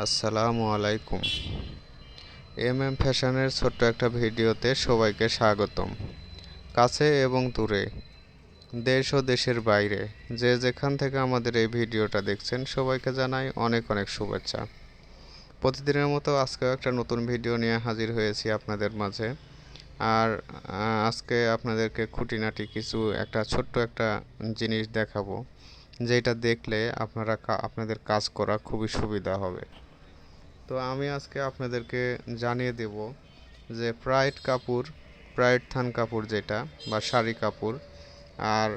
আসসালামু আলাইকুম। M M ফ্যাশনের ছোট্ট একটা ভিডিওতে সবাইকে স্বাগতম। কাছে এবং দূরে, দেশ ও দেশের বাইরে, যে যেখান থেকে আমাদের এই ভিডিওটা দেখছেন, সবাইকে জানাই অনেক অনেক শুভেচ্ছা। প্রতিদিনের মতো আজকেও একটা নতুন ভিডিও নিয়ে হাজির হয়েছি আপনাদের মাঝে। আর আজকে আপনাদেরকে খুঁটিনাটি কিছু একটা ছোট্ট একটা জিনিস দেখাবো, যেটা দেখলে আপনারা আপনাদের কাজ করা খুবই সুবিধা হবে। তো আমি আজকে আপনাদেরকে জানিয়ে দেব যে প্রাইড কাপড় প্রাইড থান কাপড় যেটা বা শাড়ি কাপড় আর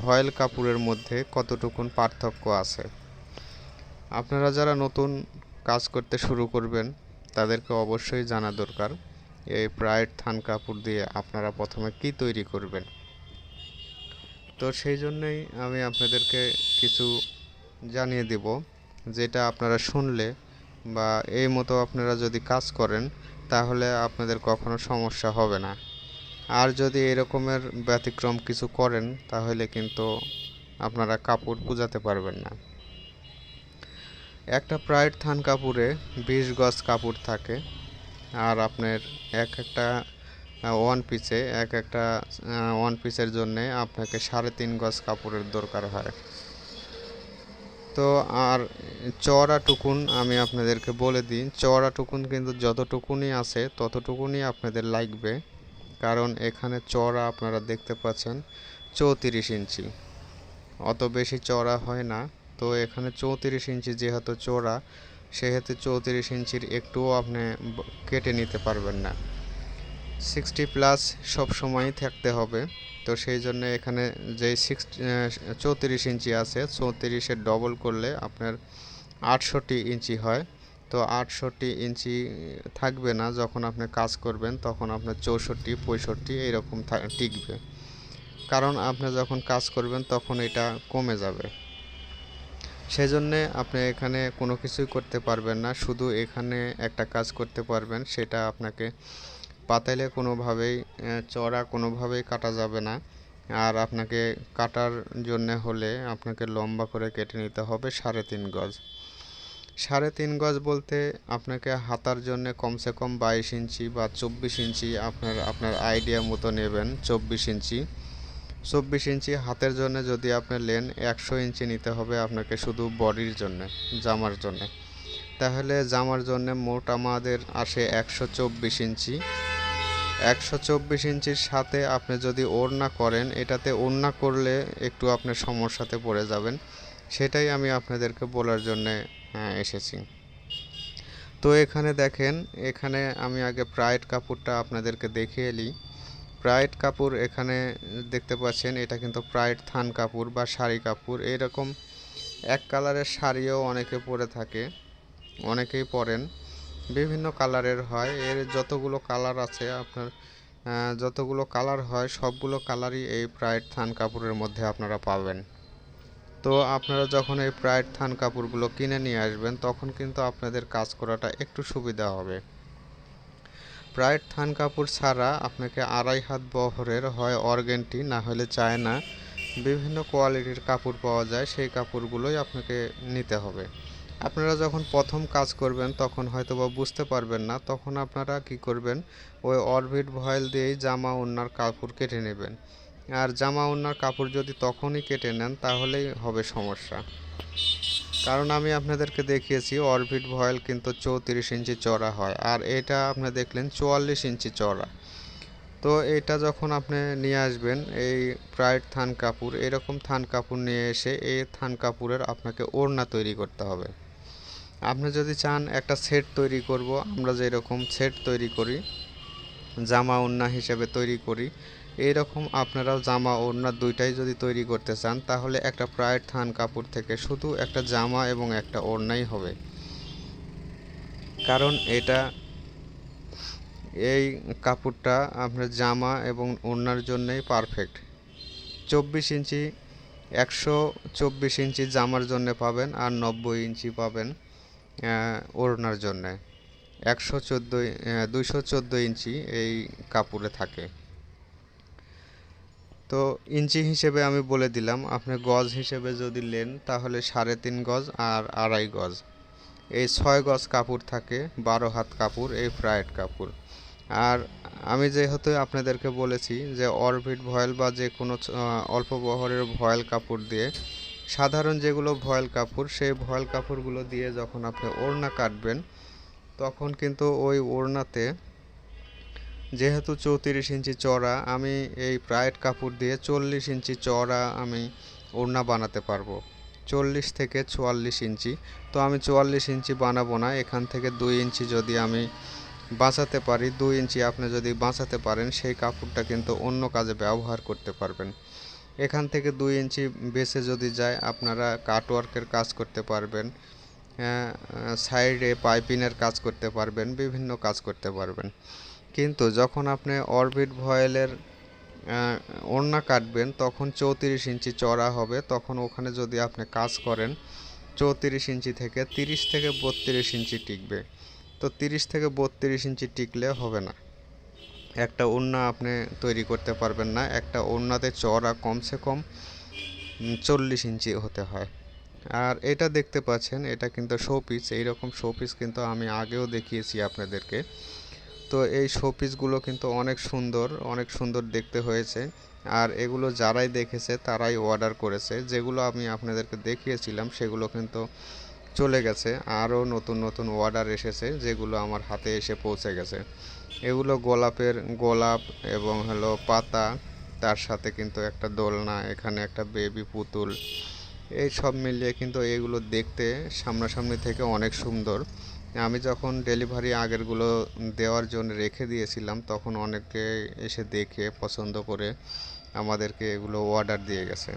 ভয়েল কাপড়ের মধ্যে কতটুকুন পার্থক্য আছে। আপনারা যারা নতুন কাজ করতে শুরু করবেন, তাদেরকে অবশ্যই জানা দরকার এই প্রাইড থান কাপড় দিয়ে আপনারা প্রথমে কি তৈরি করবেন। তো সেই জন্যই আমি আপনাদেরকে কিছু জানিয়ে দেব, যেটা আপনারা শুনলে বা এই মতো আপনারা যদি কাজ করেন, তাহলে আপনাদের কখনো সমস্যা হবে না। আর যদি এরকমের ব্যতিক্রম কিছু করেন, তাহলে কিন্তু আপনারা কাপড় পুজাতে পারবেন না। একটা প্রাইড থান কাপড়ে বিশ গজ কাপড় থাকে, আর আপনার এক একটা ওয়ান পিসে এক একটা ওয়ান পিসের জন্যে আপনাকে সাড়ে তিন গজ কাপড়ের দরকার হয়। তো আর চওড়া টুকুন আমি আপনাদেরকে বলে দিই, চওড়া টুকুন কিন্তু যতটুকুনি আছে ততটুকুনি আপনাদের লাগবে। কারণ এখানে চওড়া আপনারা দেখতে পাচ্ছেন চৌত্রিশ ইঞ্চি। অত বেশি চড়া হয় না। তো এখানে চৌত্রিশ ইঞ্চি যেহেতু চড়া সেহেতু চৌত্রিশ ইঞ্চির একটুও আপনি কেটে নিতে পারবেন না। সিক্সটি প্লাস সব সময়ই থাকতে হবে। তো সেই জন্য এখানে যে সিক্স চৌত্রিশ ইঞ্চি আছে চৌত্রিশের ডবল করলে আপনার আটষট্টি ইঞ্চি হয়। তো আটষট্টি ইঞ্চি থাকবে না, যখন আপনি কাজ করবেন তখন আপনার চৌষট্টি, পঁয়ষট্টি এইরকম টিকবে। কারণ আপনি যখন কাজ করবেন তখন এটা কমে যাবে। সেজন্যে আপনি এখানে কোনো কিছুই করতে পারবেন না, শুধু এখানে একটা কাজ করতে পারবেন, সেটা আপনাকে পাতাইলে কোনোভাবেই চড়া কোনোভাবেই কাটা যাবে না। আর আপনাকে কাটার জন্য হলে আপনাকে লম্বা করে কেটে নিতে হবে সাড়ে তিন গজ। সাড়ে তিন গজ বলতে আপনাকে হাতার জন্য কমসে কম বাইশ ইঞ্চি বা চব্বিশ ইঞ্চি আপনার আপনার আইডিয়া মতো নেবেন চব্বিশ ইঞ্চি। চব্বিশ ইঞ্চি হাতের জন্য যদি আপনি লেন একশো ইঞ্চি নিতে হবে আপনাকে শুধু বডির জন্য, জামার জন্য। তাহলে জামার জন্য মোট আমাদের আসে একশো চব্বিশ ইঞ্চি। একশো চব্বিশ ইঞ্চির সাথে আপনি যদি ওড়না করেন এটাতে ওড়না করলে একটু আপনি সমস্যাতে পড়ে যাবেন। সেটাই আমি আপনাদেরকে বলার জন্যে আহ, এসেছি। তো এখানে দেখেন এখানে আমি আগে প্রাইড কাপড়টা আপনাদেরকে দেখিয়ে নিই। প্রাইড কাপড় এখানে দেখতে পাচ্ছেন এটা কিন্তু প্রাইড থান কাপড় বা শাড়ি কাপড়। এরকম এক কালারের শাড়িও অনেকে পরে থাকে অনেকেই পরেন। বিভিন্ন কালারের হয়। এর যতগুলো কালার আছে আপনার যতগুলো কালার হয়, সবগুলো কালারই এই প্রাইড থান কাপড়ের মধ্যে আপনারা পাবেন। তো আপনারা যখন এই প্রাইড থান কাপড়গুলো কিনে নিয়ে আসবেন, তখন কিন্তু আপনাদের কাজ করাটা একটু সুবিধা হবে। প্রাইড থান কাপড় ছাড়া আপনাকে আড়াই হাত বহরের হয় অর্গেন্টি, না হলে চায়না বিভিন্ন কোয়ালিটির কাপড় পাওয়া যায়, সেই কাপড়গুলোই আপনাকে নিতে হবে। আপনারা যখন প্রথম কাজ করবেন, তখন হয়তো বা বুঝতে পারবেন না, তখন আপনারা কি করবেন? ওই অরবিট ভয়েল দিয়েই জামা ওড়নার কাপড় কেটে নেবেন। আর জামা ওড়নার কাপড় যদি তখনই কেটে নেন, তাহলেই হবে সমস্যা। কারণ আমি আপনাদেরকে দেখিয়েছি, অরবিট ভয়েল কিন্তু চৌত্রিশ ইঞ্চি চড়া হয়, আর এটা আপনি দেখলেন চুয়াল্লিশ ইঞ্চি চড়া তো এটা যখন আপনি নিয়ে আসবেন, এই প্রাইড থান কাপড়, এরকম থান কাপড় নিয়ে এসে এই থান কাপড়ের আপনাকে ওড়না তৈরি করতে হবে। আপনি যদি চান একটা সেট তৈরি করব, আমরা যেরকম সেট তৈরি করি, জামা ওড়না হিসেবে তৈরি করি এইরকম আপনারাও জামা ওড়না দুইটাই যদি তৈরি করতে চান, তাহলে একটা প্রায় থান কাপড় থেকে শুধু একটা জামা এবং একটা ওড়নাই হবে। কারণ এটা, এই কাপড়টা আপনার জামা এবং ওড়নার জন্যই পারফেক্ট চব্বিশ ইঞ্চি, একশো চব্বিশ ইঞ্চি জামার জন্য পাবেন আর নব্বই ইঞ্চি পাবেন। ওড়নার জন্যে। একশো চোদ্দ দুইশো চোদ্দ ইঞ্চি এই কাপড়ে থাকে। তো ইঞ্চি হিসেবে আমি বলে দিলাম, আপনি গজ হিসেবে যদি নেন তাহলে সাড়ে তিন গজ আর আড়াই গজ। এই ছয় গজ কাপড় থাকে, বারো হাত কাপড়, এই ফ্রায়েড কাপড়। আর আমি যেহেতু আপনাদেরকে বলেছি যে অরবিট ভয়েল বা যে কোনো অল্প বহরের ভয়েল কাপড় দিয়ে সাধারণ যেগুলো ভয়েল কাপড়, সেই ভয়েল কাপড়গুলো দিয়ে যখন আপনি ওড়না কাটবেন, তখন কিন্তু ওই ওড়নাতে যেহেতু চৌত্রিশ ইঞ্চি চড়া আমি এই প্রাইড কাপড় দিয়ে চল্লিশ ইঞ্চি চড়া আমি ওড়না বানাতে পারব। চল্লিশ থেকে চুয়াল্লিশ ইঞ্চি। তো আমি চুয়াল্লিশ ইঞ্চি বানাবো না, এখান থেকে দুই ইঞ্চি যদি আমি বাঁচাতে পারি, দুই ইঞ্চি আপনি যদি বাঁচাতে পারেন, সেই কাপড়টা কিন্তু অন্য কাজে ব্যবহার করতে পারবেন। এখান থেকে দুই ইঞ্চি বেঁচে যদি যায়, আপনারা কাটওয়ার্কের কাজ করতে পারবেন। সাইডে পাইপিংয়ের কাজ করতে পারবেন, বিভিন্ন কাজ করতে পারবেন। কিন্তু যখন আপনি অরবিট ভয়েলের ওড়না কাটবেন, তখন চৌত্রিশ ইঞ্চি চড়া হবে। তখন ওখানে যদি আপনি কাজ করেন, চৌত্রিশ ইঞ্চি থেকে তিরিশ থেকে বত্রিশ ইঞ্চি টিকবে। তো তিরিশ থেকে বত্রিশ ইঞ্চি টিকলে হবে না। একটা ওড়না আপনি তৈরি করতে পারবেন না। একটা ওড়নাতে চড়া কমসে কম চল্লিশ ইঞ্চি হতে হয়। আর এটা দেখতে পাচ্ছেন, এটা কিন্তু শোপিস এইরকম শোপিস কিন্তু আমি আগেও দেখিয়েছি আপনাদেরকে। তো এই শোপিসগুলো কিন্তু অনেক সুন্দর অনেক সুন্দর দেখতে হয়েছে। আর এগুলো যারাই দেখেছে, তারাই অর্ডার করেছে। যেগুলো আমি আপনাদেরকে দেখিয়েছিলাম, সেগুলো কিন্তু চলে গেছে। আরও নতুন নতুন অর্ডার এসেছে, যেগুলো আমার হাতে এসে পৌঁছে গেছে। এগুলো গোলাপের গোলাপ এবং হলো পাতা, তার সাথে কিন্তু একটা দোলনা, এখানে একটা বেবি পুতুল। এই সব মিলিয়ে কিন্তু এগুলো দেখতে সামনাসামনি থেকে অনেক সুন্দর। আমি যখন ডেলিভারি আগেরগুলো দেওয়ার জন্য রেখে দিয়েছিলাম, তখন অনেকে এসে দেখে, পছন্দ করে আমাদেরকে এগুলো অর্ডার দিয়ে গেছে।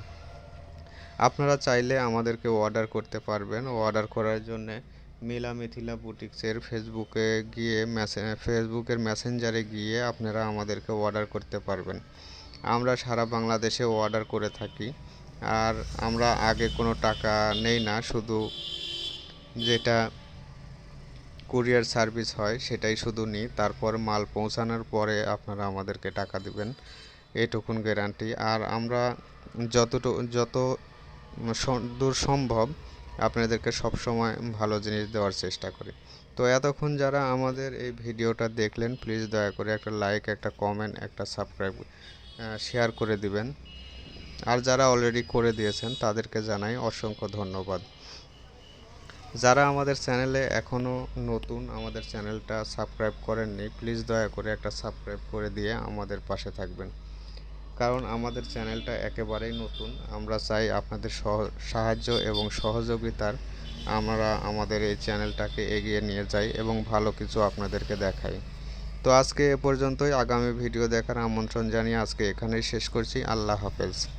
আপনারা চাইলে আমাদেরকে অর্ডার করতে পারবেন। অর্ডার করার জন্যে মিলা মিথিলা বুটিক্সের ফেসবুকে গিয়ে মেসে ফেসবুকের মেসেঞ্জারে গিয়ে আপনারা আমাদেরকে অর্ডার করতে পারবেন। আমরা সারা বাংলাদেশে অর্ডার করে থাকি। আর আমরা আগে কোনো টাকা নেই না, শুধু যেটা কুরিয়ার সার্ভিস হয় সেটাই শুধু নিই। তারপর মাল পৌঁছানোর পরে আপনারা আমাদেরকে টাকা দিবেন। এইটুকুন গ্যারান্টি আর আমরা যতটুকু যত দূর সম্ভব আপনাদেরকে সব সময় ভালো জিনিস দেওয়ার চেষ্টা করি। তো এতক্ষণ যারা আমাদের এই ভিডিওটা দেখলেন প্লিজ দয়া করে একটা লাইক একটা কমেন্ট একটা সাবস্ক্রাইব শেয়ার করে দিবেন। আর যারা অলরেডি করে দিয়েছেন, তাদেরকে জানাই অসংখ্য ধন্যবাদ। যারা আমাদের চ্যানেলে এখনও নতুন, আমাদের চ্যানেলটা সাবস্ক্রাইব করেননি প্লিজ দয়া করে একটা সাবস্ক্রাইব করে দিয়ে আমাদের পাশে থাকবেন। কারণ আমাদের চ্যানেলটা একেবারেই নতুন। আমরা চাই আপনাদের সহ- সাহায্য এবং সহযোগিতার। আমরা আমাদের এই চ্যানেলটাকে এগিয়ে নিয়ে যাই এবং ভালো কিছু আপনাদেরকে দেখাই। তো আজকে এ পর্যন্তই। আগামী ভিডিও দেখার আমন্ত্রণ জানিয়ে আজকে এখানেই শেষ করছি। আল্লাহ হাফেজ।